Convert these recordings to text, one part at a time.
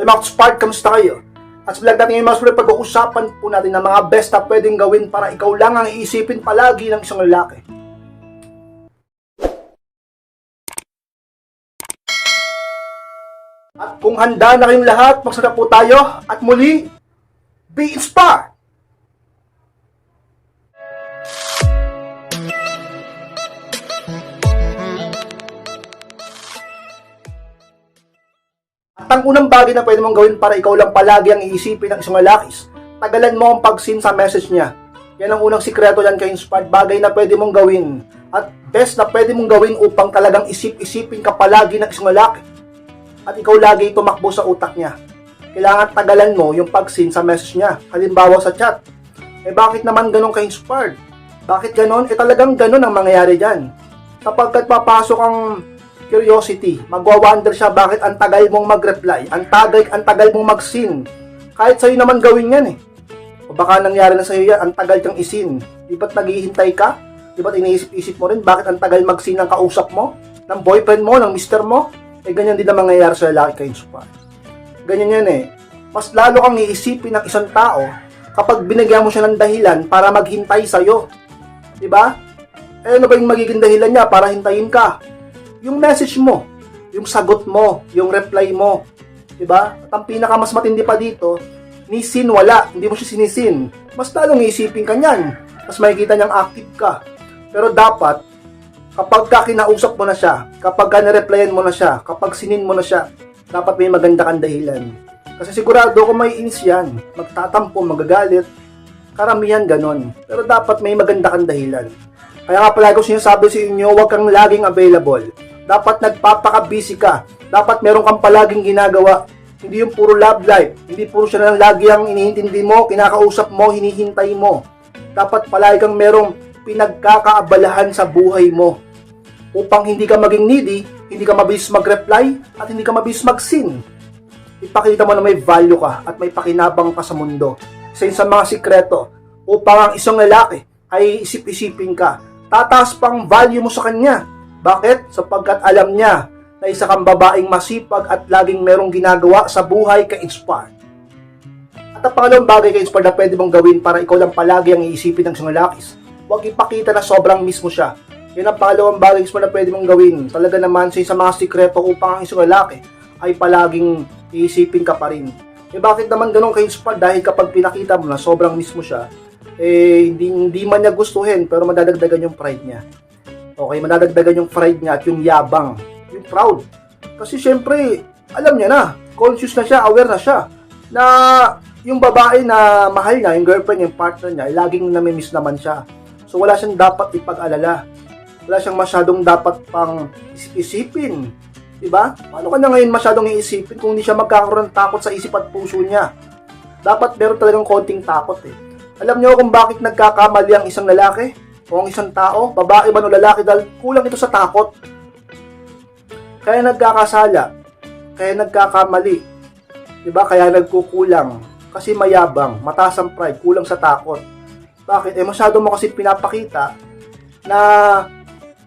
Hey mga spark, kamusta kayo? At sa vlog natin ngayon mga spark, pag-uusapan po natin ng mga best na pwedeng gawin para ikaw lang ang iisipin palagi ng isang lalaki. At kung handa na kayong lahat, magsarap po tayo at muli, be inspired! Ang unang bagay na pwede mong gawin para ikaw lang palagi ang iisipin ng isang lalaki, tagalan mo ang pag-sin sa message niya. Yan ang unang sikreto yan kay Inspired. Bagay na pwede mong gawin. At best na pwede mong gawin upang talagang isip-isipin ka palagi ng isang lalaki. At ikaw lagi tumakbo sa utak niya. Kailangan tagalan mo yung pag-sin sa message niya. Halimbawa sa chat. Eh bakit naman ganun ka inspired? Bakit ganun? Eh talagang ganun ang mangyayari dyan. Kapag papasok ang curiosity, magwa-wonder siya bakit ang tagal mong mag-reply, ang tagal, ang tagal mong mag-sin. Kahit sa'yo naman gawin yan eh. O baka nangyari na sa'yo yan, ang tagal kang isin. Di ba't naghihintay ka? Di ba't iniisip-isip mo rin bakit ang tagal mag-sin ng kausap mo? Ng boyfriend mo? Ng mister mo? Eh ganyan din ang mangyayari sa lalaki kayo inspired. Ganyan yan eh. Mas lalo kang iisipin ng isang tao kapag binigyan mo siya ng dahilan para maghintay sa'yo. Di ba? Eh ano ba yung magiging dahilan niya para hintayin ka? Yung message mo, yung sagot mo, yung reply mo. Di ba? At ang pinaka mas matindi pa dito, ni sin wala, hindi mo siya sinisin. Mas lalong iisipin ka niyan. Mas makikita niyang active ka. Pero dapat, kapag ka kinausap mo na siya, kapag ka nireplyan mo na siya, kapag sinin mo na siya, dapat may maganda kang dahilan. Kasi sigurado kung may inis yan, magtatampo, magagalit, karamihan ganon. Pero dapat may maganda kang dahilan. Kaya nga palagi ko sinasabi sa inyo, huwag kang laging available. Dapat nagpapaka-busy ka. Dapat meron kang palaging ginagawa. Hindi yung puro love life. Hindi puro siya lang lagi ang inihintindi mo, kinakausap mo, hinihintay mo. Dapat palagi kang merong pinagkakaabalahan sa buhay mo. Upang hindi ka maging needy, hindi ka mabilis mag-reply, at hindi ka mabilis mag-sin. Ipakita mo na may value ka at may pakinabang ka sa mundo. Isa sa mga sikreto upang ang isang lalaki ay isip-isipin ka. Tataas pang value mo sa kanya. Bakit? Sapagkat alam niya na isa kang babaeng masipag at laging merong ginagawa sa buhay ka-inspired. At ang pangalawang bagay ka-inspired na pwede mong gawin para ikaw lang palagi ang iisipin ng lalaki, huwag ipakita na sobrang miss mo siya. Yan ang pangalawang bagay na pwede mong gawin. Talaga naman sa isang mga sikreto upang ang isang lalaki ay palaging iisipin ka pa rin. Eh bakit naman ganun ka-inspired? Dahil kapag pinakita mo na sobrang miss mo siya, eh hindi, hindi man niya gustuhin pero madadagdagan yung pride niya. Okay, madadagdagan yung pride niya at yung yabang, yung proud. Kasi syempre, alam niya na, conscious na siya, aware na siya, na yung babae na mahal niya, yung girlfriend, yung partner niya, laging namimiss naman siya. So wala siyang dapat ipag-alala. Wala siyang masyadong dapat pang isipin. Diba? Paano kanya ngayon masyadong iisipin kung hindi siya magkakaroon ng takot sa isip at puso niya? Dapat meron talagang konting takot eh. Alam niyo kung bakit nagkakamali ang isang lalaki? O ang isang tao? Babae man o lalaki? Dahil kulang ito sa takot. Kaya nagkakasala. Kaya nagkakamali. Diba? Kaya nagkukulang. Kasi mayabang, mataas ang pride, kulang sa takot. Bakit? Eh masyado mo kasi pinapakita na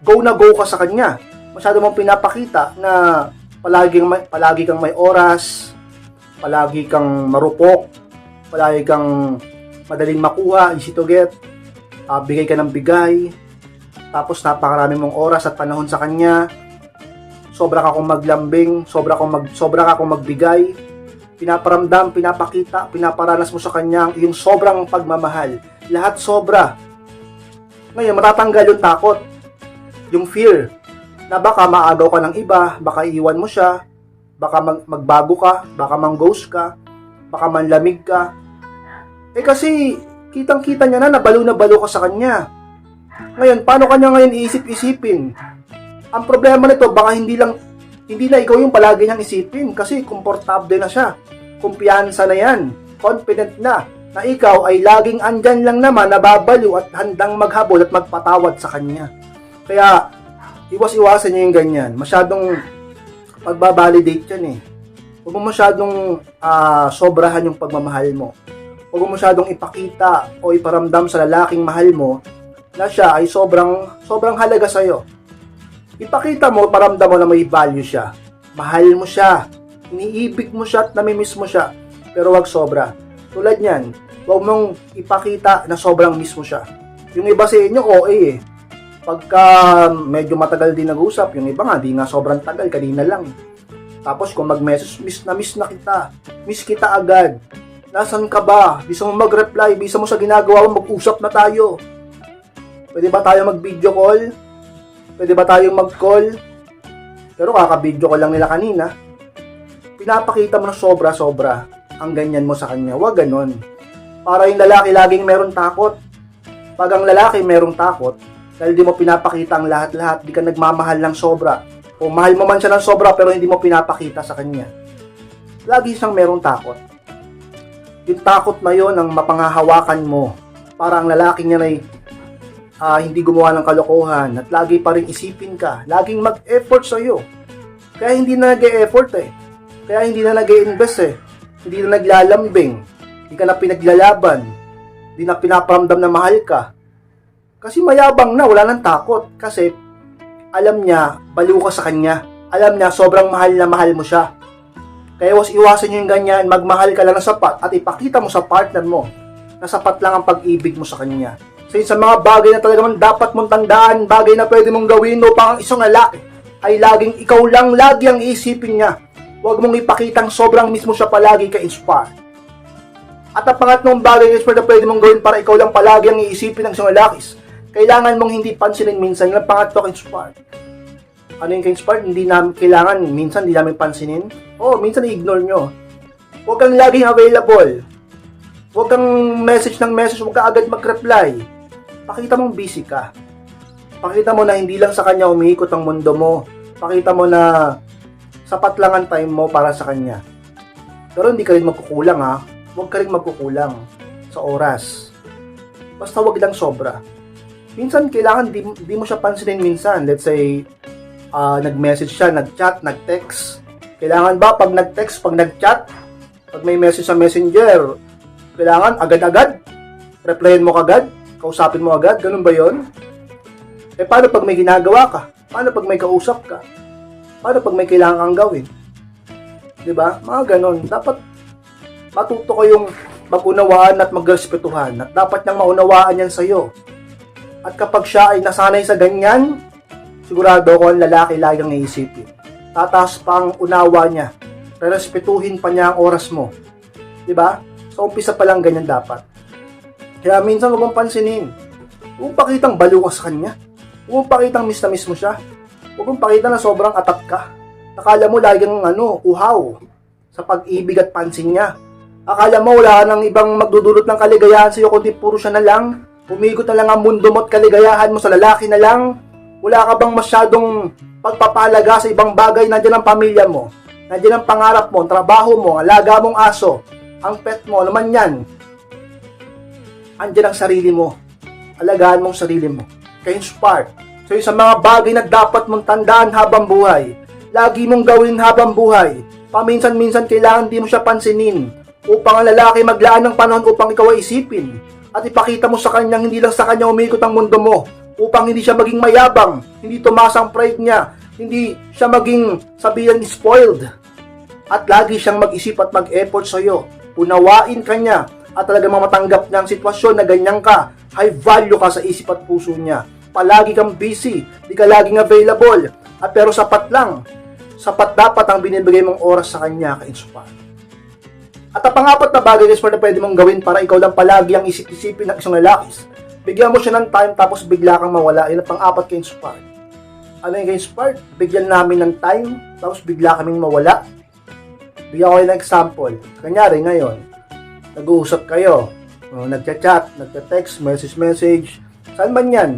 go na go ka sa kanya. Masyado mong pinapakita na palagi may, palagi kang may oras, palagi kang marupok, palagi kang madaling makuha, easy to get, ah, bigay ka ng bigay, tapos napakarami mong oras at panahon sa kanya, sobra ka kong maglambing, sobra kong mag sobra ka kong magbigay, pinaparamdam, pinapakita, pinaparanas mo sa kanya ang iyong sobrang pagmamahal. Lahat sobra. Ngayon, matatanggal yung takot, yung fear, na baka maagaw ka ng iba, baka iiwan mo siya, baka mag- magbago ka, baka mang-ghost ka, baka manlamig ka. Eh kasi, kitang-kita niya na, nabalo na balo ka sa kanya. Ngayon, paano kanya ngayon iisip-isipin? Ang problema nito, baka hindi lang, hindi na ikaw yung palagi niyang isipin kasi komportable na siya. Kumpiyansa na yan. Confident na na ikaw ay laging andyan lang naman nababaliw at handang maghabol at magpatawad sa kanya. Kaya, iwas-iwasan niyo yung ganyan. Masyadong pagbabalidate yan eh. Huwag mo masyadong ah, sobrahan yung pagmamahal mo. Huwag mo masyadong ipakita o iparamdam sa lalaking mahal mo na siya ay sobrang sobrang halaga sa'yo. Ipakita mo, paramdam mo na may value siya. Mahal mo siya. iniibig mo siya at namimiss mo siya, pero wag sobra. Tulad niyan, wag mong ipakita na sobrang miss mo siya. Yung iba sa inyo, OA eh. Pagka medyo matagal din nag-usap, yung iba nga, di nga sobrang tagal, kanina lang. Tapos kung mag-message, miss na miss na kita. Miss kita agad. Nasaan ka ba? Bisa mo mag-reply, bisa mo sa ginagawa mo, mag-usap na tayo. Pwede ba tayo mag-video call? Pwede ba tayong mag-call? Pero kaka-video call lang nila kanina. Pinapakita mo na sobra-sobra ang ganyan mo sa kanya. Huwag ganon. Para yung lalaki laging meron takot. Pag ang lalaki merong takot, dahil di mo pinapakita ang lahat-lahat, di ka nagmamahal ng sobra. O mahal mo man siya ng sobra pero hindi mo pinapakita sa kanya. Lagi siyang merong takot. Yung takot na yon ang mapanghahawakan mo para ang lalaki niya ay ah, hindi gumawa ng kalokohan at lagi pa rin isipin ka, laging mag-effort sa iyo. Kaya hindi na nag-e-effort eh. Kaya hindi na nag-invest eh. Hindi na naglalambing. Hindi ka na pinaglalaban. Hindi na pinaparamdam na mahal ka. Kasi mayabang na, wala nang takot. Kasi alam niya, baliw ka sa kanya. Alam niya, sobrang mahal na mahal mo siya. Kaya was iwasan niyo yung ganyan, magmahal ka lang ng sapat at ipakita mo sa partner mo na sapat lang ang pag-ibig mo sa kanya. So yun, sa mga bagay na talaga man dapat mong tandaan, bagay na pwede mong gawin upang ang isang lalaki ay laging ikaw lang lagi ang iisipin niya. Huwag mong ipakitang sobrang mismo siya palagi ka-inspire. At ang pangatlong bagay is na pwede mong gawin para ikaw lang palagi ang iisipin ng isang lalaki. Kailangan mong hindi pansinin minsan yung pangatlo ka-inspire. Ano yung ka-inspire? Hindi namin kailangan, minsan hindi namin pansinin. Oo, minsan i-ignore nyo. Huwag kang laging available. Huwag kang message ng message, huwag ka agad mag-reply. Pakita mong busy ka. Pakita mo na hindi lang sa kanya umiikot ang mundo mo. Pakita mo na sapat lang ang time mo para sa kanya. Pero hindi ka rin magkukulang ha. Huwag ka rin magkukulang sa oras. Basta huwag lang sobra. Minsan kailangan di, di mo siya pansinin minsan. Let's say, ah, nag-message siya, nag-chat, nag-text. Kailangan ba pag nag-text, pag nag-chat, pag may message sa messenger, kailangan agad-agad? Replyan mo kagad? Kausapin mo agad? Ganun ba yon? Eh paano pag may ginagawa ka? Paano pag may kausap ka? Paano pag may kailangan kang gawin? 'Di ba? Mga ganon. Dapat matuto kayong mag-unawaan at magrespetuhan at dapat niyang maunawaan yan sa'yo. At kapag siya ay nasanay sa ganyan, sigurado ko ang lalaki lagi ang iisipin. Tataas pa ang unawa niya. Rerespetuhin pa niya ang oras mo. ba? Sa umpisa pa lang ganyan dapat. Kaya minsan huwag mong pansinin. Huwag pakitang baliw ka sa kanya. Huwag pakitang miss na miss mo siya. Huwag mong pakita na sobrang atat ka. Akala mo lagi ang ano, uhaw sa pag-ibig at pansin niya. Akala mo wala nang ibang magdudulot ng kaligayahan sa iyo kundi puro siya na lang. Umigot na lang ang mundo mo at kaligayahan mo sa lalaki na lang. Wala ka bang masyadong pagpapalaga sa ibang bagay? Nandiyan ang pamilya mo. Nandiyan ang pangarap mo, trabaho mo, alaga mong aso, ang pet mo, naman yan. Andiyan ang sarili mo. Alagaan mong sarili mo. Ka-inspired. So yung sa mga bagay na dapat mong tandaan habang buhay, lagi mong gawin habang buhay. Paminsan-minsan kailangan di mo siya pansinin upang ang lalaki maglaan ng panahon upang ikaw ay isipin at ipakita mo sa kanyang hindi lang sa kanya umikot ang mundo mo upang hindi siya maging mayabang, hindi tumaas ang pride niya, hindi siya maging sabihan spoiled at lagi siyang mag-isip at mag-effort sa iyo. Unawain ka niya at talaga matanggap niya ang sitwasyon na ganyan ka, high value ka sa isip at puso niya. Palagi kang busy, di ka laging available, at pero sapat lang. Sapat dapat ang binibigay mong oras sa kanya ka-inspire. At ang pangapat na bagay guys na pwede mong gawin para ikaw lang palagi ang isip-isipin ng isang lalaki. Bigyan mo siya ng time tapos bigla kang mawala. Yan ang pang-apat ka-inspire. Ano yung ka-inspire? Bigyan namin ng time tapos bigla kaming mawala. Bigyan ko kayo ng example. Kanyari ngayon, nag-uusap kayo, uh, nagchat-chat, nagte-text, message-message, saan man yan?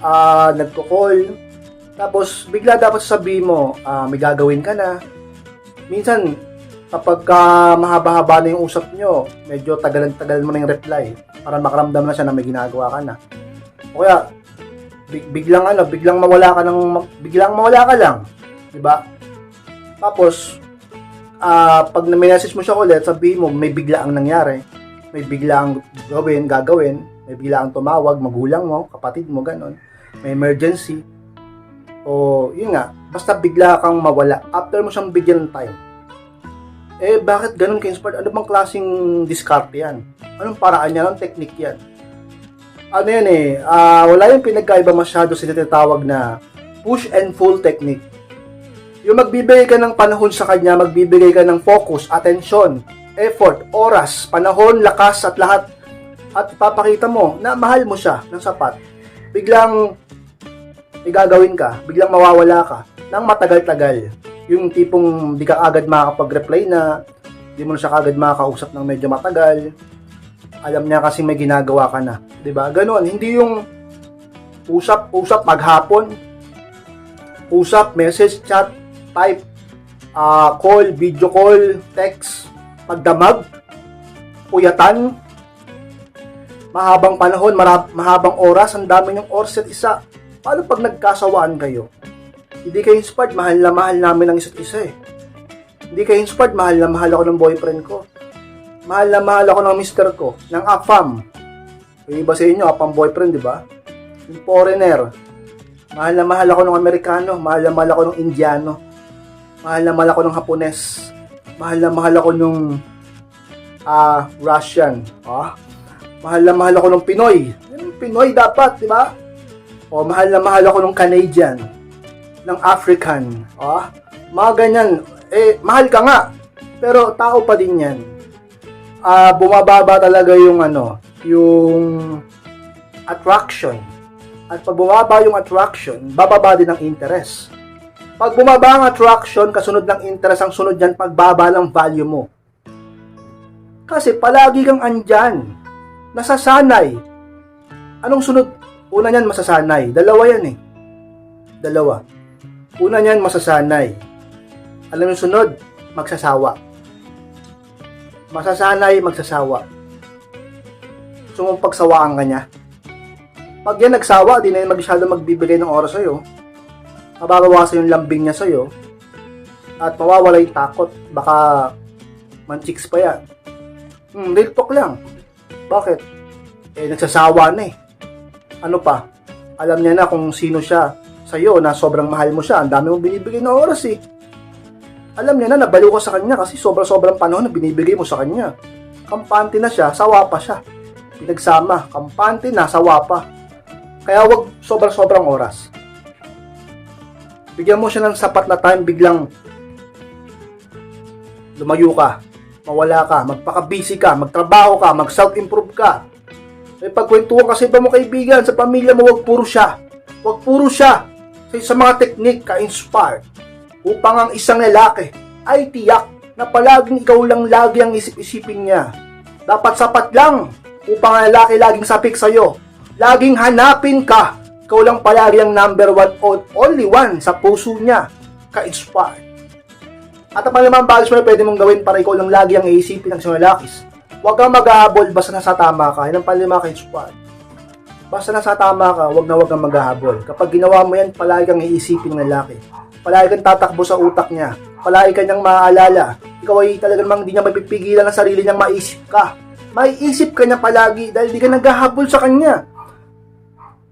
Ah, nagko-call, tapos bigla dapat sabihin mo, ah, may gagawin ka na. Minsan, kapag ka mahaba-haba na yung usap nyo, medyo tagalan-tagalan mo na yung reply para makaramdam na siya na may ginagawa ka na. O kaya, big, biglang ano, biglang mawala ka ng, biglang mawala ka lang. 'Di ba? Tapos, ah pag na-message mo siya ulit, sabihin mo, may bigla ang nangyari. May bigla ang gawin, gagawin. May bigla ang tumawag, magulang mo, kapatid mo, ganon. May emergency. O, yun nga, basta bigla kang mawala. After mo siyang bigyan ng time, Eh, bakit ganun ka inspired? Ano bang klaseng diskarte yan? Anong paraan yan? Anong technique yan? Ano yan eh, ah, wala yung pinagkaiba masyado sa tinatawag na push and pull technique. Yung magbibigay ka ng panahon sa kanya, magbibigay ka ng focus, attention, effort, oras, panahon, lakas at lahat at ipapakita mo na mahal mo siya ng sapat. Biglang may gagawin ka, biglang mawawala ka ng matagal-tagal. Yung tipong di ka agad makakapag-reply na, di mo na siya agad makakausap ng medyo matagal. Alam niya kasi may ginagawa ka na. ba? Ganon. Hindi yung usap-usap maghapon. Usap, message, chat, type, ah, call, video call, text, pagdamag, puyatan, mahabang panahon, marab- mahabang oras, ang dami ng oras at isa. Paano pag nagkasawaan kayo? Hindi kayo inspired, mahal na mahal namin ang isa't isa eh. Hindi kayo inspired, mahal na mahal ako ng boyfriend ko. Mahal na mahal ako ng mister ko, ng afam. Yung iba sa inyo, afam boyfriend, di ba? Yung foreigner. Mahal na mahal ako ng Amerikano, mahal na mahal ako ng Indiano. Mahal na mahal ako ng Hapones. Mahal na mahal ako ng ah Russian. Ah, mahal na mahal ako ng Pinoy. Yung Pinoy dapat, di ba? O mahal na mahal ako ng Canadian, ng African. Ah, mga ganyan. Eh, mahal ka nga. Pero tao pa din yan. Ah, bumababa talaga yung ano, yung attraction. At pag bumaba yung attraction, bababa din ang interest. Pag bumaba ang attraction, kasunod ng interest, ang sunod yan, pagbaba ng value mo. Kasi palagi kang andyan. Nasasanay. Anong sunod? Una niyan, masasanay. Dalawa yan eh. Dalawa. Una niyan, masasanay. Alam yung sunod? Magsasawa. Masasanay, magsasawa. Gusto pagsawaan ka niya. Pag yan nagsawa, di na yan masyado magbibigay ng oras sa'yo. Mababawasan yung lambing niya sa'yo. At mawawala yung takot. Baka manchiks pa yan. Hmm, real talk lang. Bakit? Eh, nagsasawa na eh. Ano pa? Alam niya na kung sino siya sa'yo na sobrang mahal mo siya. Ang dami mong binibigay na oras eh. Alam niya na nabaliw ka sa kanya kasi sobra-sobrang panahon na binibigay mo sa kanya. Kampante na siya, sawa pa siya. Pinagsama, kampante na, sawa pa. Kaya wag sobrang-sobrang oras. Bigyan mo siya ng sapat na time, biglang lumayo ka, mawala ka, magpaka-busy ka, magtrabaho ka, mag-self-improve ka. May pagkwentuhan kasi ba mo kaibigan sa pamilya mo, wag puro siya. Wag puro siya. Sa, sa mga teknik ka-inspire upang ang isang lalaki ay tiyak na palaging ikaw lang lagi ang isip-isipin niya. Dapat sapat lang upang ang lalaki laging sapik sa'yo. Laging hanapin ka. Ikaw lang palagi ang number one o only one sa puso niya. Ka-inspire. At ang palimang bagay mo na pwede mong gawin para ikaw lang lagi ang iisipin ng isang lalakis. Huwag kang maghahabol basta nasa tama ka. Yan ang palima ka-inspire. Basta nasa tama ka, wag na wag kang maghahabol. Kapag ginawa mo yan, palagi kang iisipin ng lalaki. Palagi kang tatakbo sa utak niya. Palagi ka niyang maaalala. Ikaw ay talaga namang hindi niya mapipigilan ang sarili niyang maisip ka. Maiisip ka niya palagi dahil di ka naghahabol sa kanya.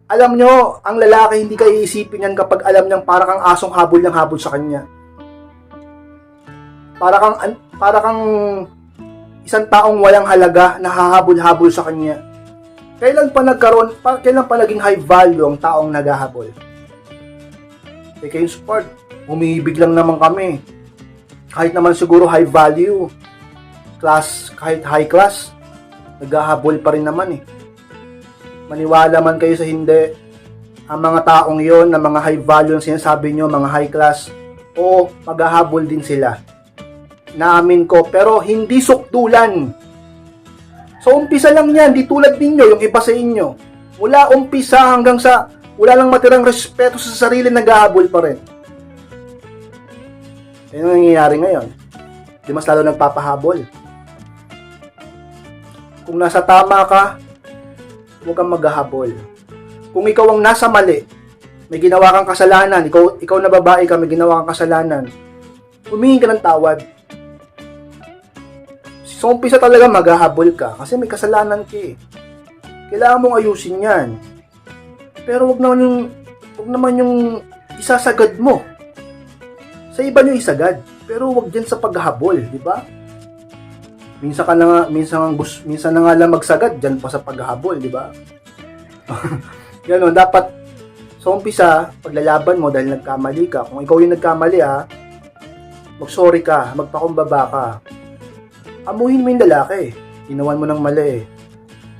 Alam nyo, ang lalaki hindi ka iisipin yan kapag alam niyang para kang asong habol ng habol sa kanya. Para kang, an- para kang isang taong walang halaga na hahabol-habol sa kanya. Kailan pa nagkaroon, pa, kailan pa naging high value ang taong naghahabol? Eh kayo sport, umibig lang naman kami. Kahit naman siguro high value, class, kahit high class, naghahabol pa rin naman eh. Maniwala man kayo sa hindi, ang mga taong yon na mga high value ang sinasabi nyo, mga high class, o maghahabol din sila. Naamin ko, pero hindi sukdulan. So, umpisa lang yan, di tulad ninyo, yung iba sa inyo. Mula umpisa hanggang sa wala lang matirang respeto sa sarili, naghahabol pa rin. Yan ang nangyayari ngayon. Di mas lalo nagpapahabol. Kung nasa tama ka, huwag kang maghahabol. Kung ikaw ang nasa mali, may ginawa kang kasalanan, ikaw, ikaw na babae ka, may ginawa kang kasalanan, humingi ka ng tawad. So, umpisa talaga maghahabol ka kasi may kasalanan ka eh. Kailangan mong ayusin yan. Pero wag naman yung, wag naman yung isasagad mo. Sa iba nyo isagad. Pero wag din sa paghahabol, di ba? Minsan ka na nga, minsan, nga gus- minsan na nga lang magsagad dyan pa sa paghahabol, di ba? Ganun, dapat sa umpisa, paglalaban mo dahil nagkamali ka. Kung ikaw yung nagkamali ha, mag-sorry ka, magpakumbaba ka. Amuhin mo yung lalaki. Ginawan mo ng mali.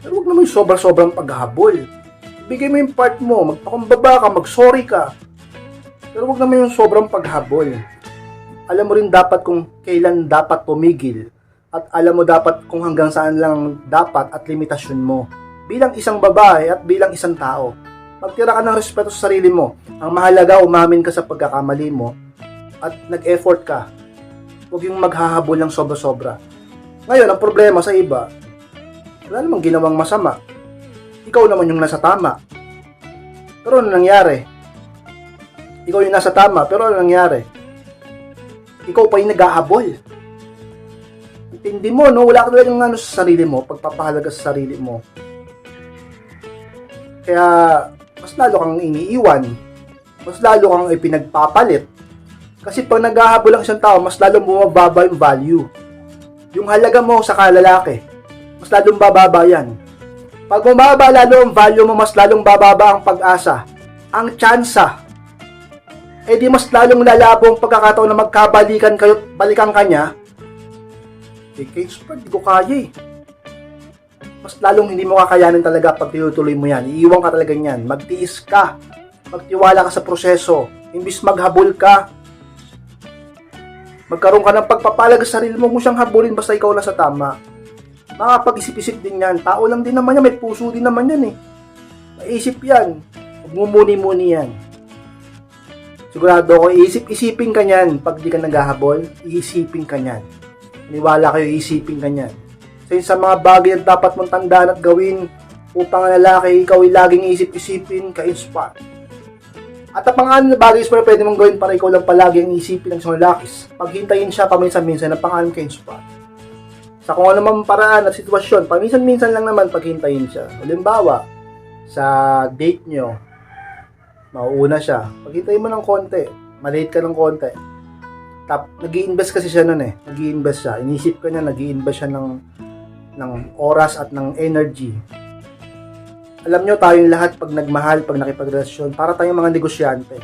Pero huwag naman yung sobra-sobrang paghahabol. Ibigay mo yung part mo, magpakumbaba ka, mag-sorry ka. Pero huwag naman yung sobrang paghabol. Alam mo rin dapat kung kailan dapat tumigil at alam mo dapat kung hanggang saan lang dapat at limitasyon mo. Bilang isang babae at bilang isang tao, magtira ka ng respeto sa sarili mo. Ang mahalaga, umamin ka sa pagkakamali mo at nag-effort ka. Huwag yung maghahabol ng sobra-sobra. Ngayon, ang problema sa iba, wala namang ginawang masama. Ikaw naman yung nasa tama. Pero ano nangyari? Ikaw yung nasa tama, pero ano nangyari? Ikaw pa yung nag-ahabol. Intindi mo, no? Wala ka talagang ano sa sarili mo, pagpapahalaga sa sarili mo. Kaya, mas lalo kang iniiwan. Mas lalo kang ipinagpapalit. Kasi pag naghahabol ang isang tao, mas lalo bumababa yung value. Yung halaga mo sa kalalaki, mas lalong bababa yan. Pag bumaba lalo ang value mo, mas lalong bababa ang pag-asa. Ang tsansa, eh di mas lalong lalabo ang pagkakataon na magkabalikan kayo, balikan kanya. Eh, case pa, di ko kaya eh. Mas lalong hindi mo kakayanin talaga pag tinutuloy mo yan. Iiwan ka talaga niyan. Magtiis ka. Magtiwala ka sa proseso. Imbis maghabol ka, magkaroon ka ng pagpapalag sa sarili mo, mo siyang habulin basta ikaw lang sa tama. Makapag-isip-isip din yan. Tao lang din naman yan, may puso din naman yan eh. Maisip yan. Huwag mo muni-muni yan. Sigurado ako, isip-isipin ka niyan pag di ka naghahabol, iisipin ka niyan. Niwala kayo, isipin ka niyan. So sa mga bagay na dapat mong tandaan at gawin upang ang lalaki, ikaw ay laging isip-isipin, ka-inspire. At ang pangalan na bagay is pwede mong gawin para ikaw lang palagi ang isipin ng isang lalaki. Paghintayin siya paminsan-minsan na pangalan ka-inspire. Sa kung ano man paraan at sitwasyon, paminsan-minsan lang naman paghintayin siya. Halimbawa, sa date nyo, mauuna siya. Paghintayin mo ng konti, malate ka ng konti. Tap, nag invest kasi siya nun eh. nag invest siya. Inisip ko niya, nag invest siya ng, ng oras at ng energy alam nyo tayong lahat pag nagmahal, pag nakipagrelasyon, para tayong mga negosyante.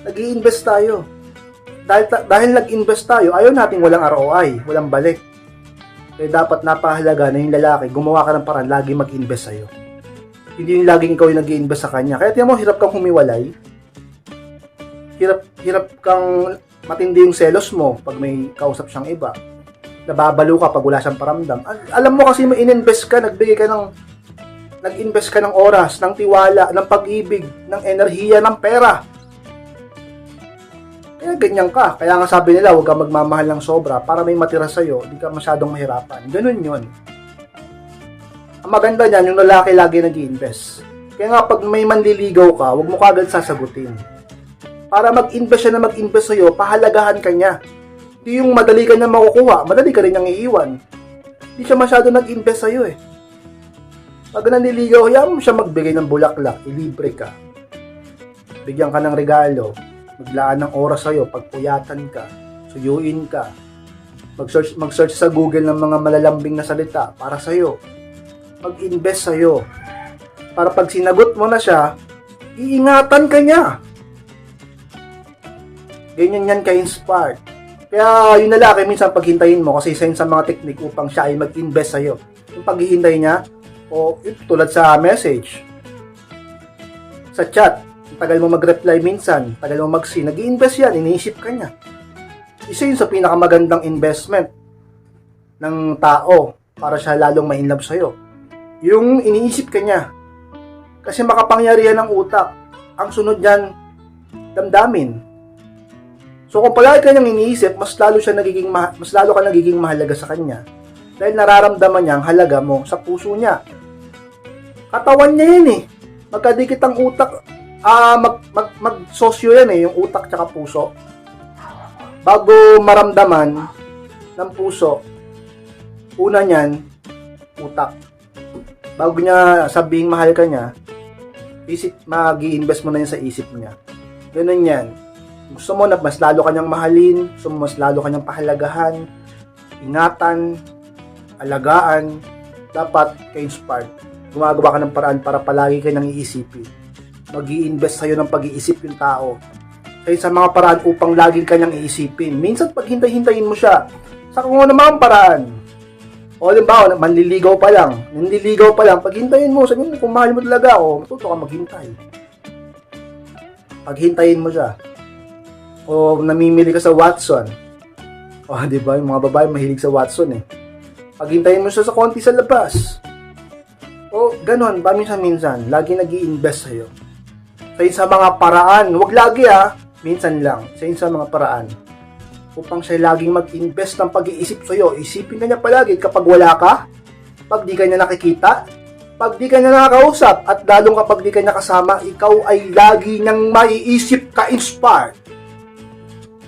nag invest tayo. Dahil, ta- dahil nag-invest tayo, ayaw natin walang ROI, walang balik. Kaya dapat napahalaga na yung lalaki, gumawa ka ng paraan, lagi mag-invest sa'yo. Hindi yung laging ikaw yung nag invest sa kanya. Kaya tiyan mo, hirap kang humiwalay. Hirap, hirap kang matindi yung selos mo pag may kausap siyang iba. Nababalo ka pag wala siyang paramdam. Al- Alam mo kasi may in-invest ka, nagbigay ka ng nag-invest ka ng oras, ng tiwala, ng pag-ibig, ng enerhiya, ng pera. Kaya ganyan ka. Kaya nga sabi nila, huwag kang magmamahal ng sobra para may matira sa'yo, hindi ka masyadong mahirapan. Ganun yun. Ang maganda niyan, yung lalaki lagi nag invest Kaya nga, pag may manliligaw ka, huwag mo kagad sasagutin. Para mag-invest siya na mag-invest sa'yo, pahalagahan ka niya. Hindi yung madali ka niya makukuha, madali ka rin niyang iiwan. Hindi siya masyado nag-invest sa'yo eh. Pag nanliligaw, hayaan mo siya magbigay ng bulaklak, ilibre ka. Bigyan ka ng regalo, maglaan ng oras sa'yo, pagpuyatan ka, suyuin ka, mag-search, mag-search sa Google ng mga malalambing na salita para sa'yo. Mag-invest sa'yo. Para pag sinagot mo na siya, iingatan ka niya. Ganyan yan ka-inspired. Kaya yung lalaki, minsan paghintayin mo, kasi isa yun sa mga technique upang siya ay mag-invest sa'yo. Yung paghihintay niya, o tulad sa message, sa chat, tagal mo mag-reply minsan, tagal mo mag-see, nag invest yan, iniisip ka niya. Isa yun sa pinakamagandang investment ng tao para siya lalong ma-inlove sa'yo. Yung iniisip ka niya. Kasi makapangyarihan ng utak. Ang sunod niyan, damdamin. So kung palagi ka niyang iniisip, mas lalo siya nagiging ma- mas lalo ka nagiging mahalaga sa kanya dahil nararamdaman niya ang halaga mo sa puso niya. Katawan niya yan eh. Magkadikit ang utak, ah mag, mag, mag-sosyo yan eh, yung utak tsaka puso. Bago maramdaman ng puso, una niyan, utak. Bago niya sabing mahal ka niya, isip, mag invest mo na yan sa isip niya. Ganun yan. gusto mo na mas lalo kanyang mahalin, gusto mo mas lalo kanyang pahalagahan, ingatan, alagaan, dapat ka-inspired. Gumagawa ka ng paraan para palagi ka nang iisipin. mag invest sa'yo ng pag-iisip yung tao. Kaya sa mga paraan upang laging kanyang iisipin. Minsan pag hintay-hintayin mo siya, sa kung ano mga paraan. O halimbawa, manliligaw pa lang, nanliligaw pa lang, pag hintayin mo, sabihin mo, kung mahal mo talaga ako, matuto ka maghintay. Paghintayin mo siya. O namimili ka sa Watson. O, di ba? Yung mga babae mahilig sa Watson eh. Paghintayin mo siya sa konti sa labas. O, ganon, paminsan-minsan, lagi nag invest sa'yo. Sa sa mga paraan, wag lagi ah, minsan lang, sa sa mga paraan. Upang siya laging mag-invest ng pag-iisip sa'yo, isipin ka niya palagi kapag wala ka, pag di ka niya nakikita, pag di ka niya nakakausap, at lalong kapag di ka niya kasama, ikaw ay lagi niyang maiisip ka-inspired.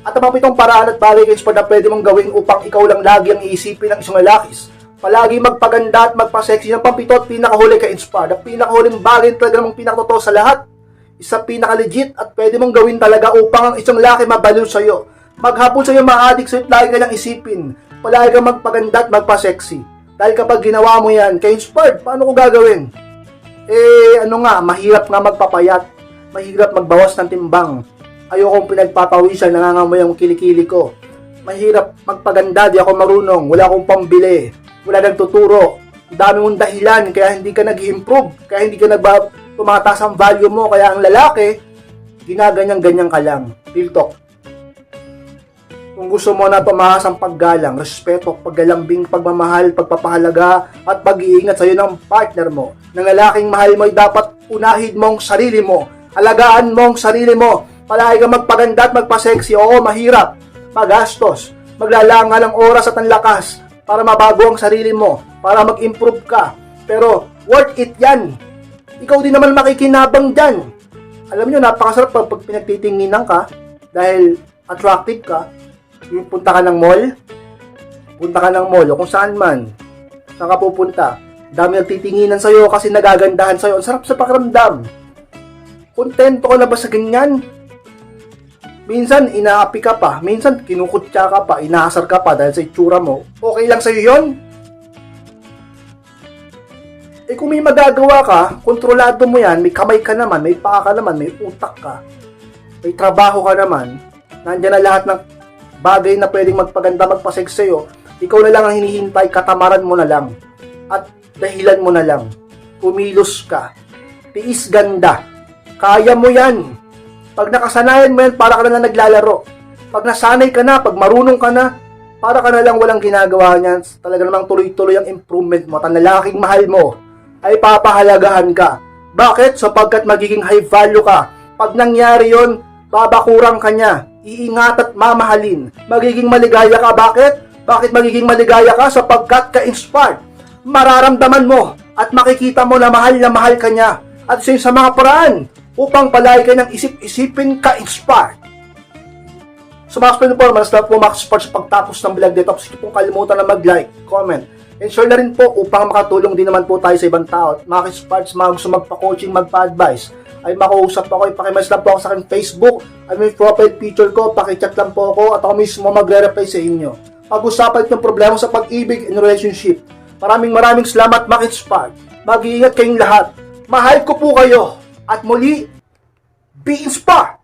At ang mga pitong paraan at bagay ka-inspired na pwede mong gawin upang ikaw lang lagi ang iisipin ng isang lalakis. Palagi magpaganda at magpa-sexy ng pampito at pinakahuli ka-inspired. Ang pinakahuling bagay talaga namang pinakatotoo sa lahat. Isa pinaka-legit at pwede mong gawin talaga upang ang isang lalaki mabaliw sa'yo. Maghapon sa'yo ma-addict sa'yo at lagi ka lang isipin. Palagi kang magpaganda at magpa-sexy. Dahil kapag ginawa mo yan, ka-inspired, paano ko gagawin? Eh, ano nga, mahirap nga magpapayat. Mahirap magbawas ng timbang. Ayokong pinagpapawisan, nangangamoy ang kilikili ko. Mahirap magpaganda, di ako marunong. Wala akong pambili. Wala nang tuturo. Ang dami mong dahilan, kaya hindi ka nag-improve. Kaya hindi ka nagba tumataas ang value mo. Kaya ang lalaki, ginaganyan-ganyan ka lang. Real talk. Kung gusto mo na tumaas ang paggalang, respeto, paggalambing, pagmamahal, pagpapahalaga, at pag-iingat sa iyo ng partner mo, ng lalaking mahal mo ay dapat unahin mong sarili mo, alagaan mong sarili mo, palagi kang magpaganda at magpa-sexy, oo, mahirap, magastos, maglalangal ang oras at ang lakas para mabago ang sarili mo, para mag-improve ka, pero worth it yan. Ikaw din naman makikinabang dyan. Alam nyo, napakasarap pag, pag pinagtitinginan ka dahil attractive ka, yung punta ka ng mall, punta ka ng mall, o kung saan man, saan ka pupunta, dami nagtitinginan sa'yo kasi nagagandahan sa'yo. Ang sarap sa pakiramdam. Kontento ka na ba sa ganyan? Minsan, inaapi ka pa. Minsan, kinukutya ka pa. Inaasar ka pa dahil sa itsura mo. Okay lang sa'yo yon? Eh kung may magagawa ka, kontrolado mo yan, may kamay ka naman, may paa ka naman, may utak ka, may trabaho ka naman, nandyan na lahat ng bagay na pwedeng magpaganda, magpasex sa'yo, ikaw na lang ang hinihintay, katamaran mo na lang. At dahilan mo na lang. Kumilos ka. Tiis ganda. Kaya mo yan. Pag nakasanayan mo yan, para ka na lang naglalaro. Pag nasanay ka na, pag marunong ka na, para ka na lang walang ginagawa niyan. Talaga namang tuloy-tuloy ang improvement mo. Lalaking mahal mo, ay papahalagahan ka. Bakit? Sapagkat magiging high value ka. Pag nangyari yon, babakurang ka niya. Iingat at mamahalin. Magiging maligaya ka. Bakit? Bakit magiging maligaya ka? Sapagkat ka-inspired. Mararamdaman mo at makikita mo na mahal na mahal ka niya. At sa mga paraan upang palagi ka ng isip-isipin ka-inspired. So spin po, mas po mga sports pagtapos ng vlog dito. Tapos pong kalimutan na mag-like, comment, and share na rin po upang makatulong din naman po tayo sa ibang tao. Mga sports, mga gusto magpa-coaching, magpa-advise, ay makausap ako, ipakimas lang po ako sa akin Facebook, ay may profile picture ko, pakichat lang po ako, at ako mismo magre-reply sa inyo. Pag-usapan yung problema sa pag-ibig and relationship. Maraming maraming salamat, Makitspad. Mag-iingat kayong lahat. Mahal ko po kayo. At muli, be inspired!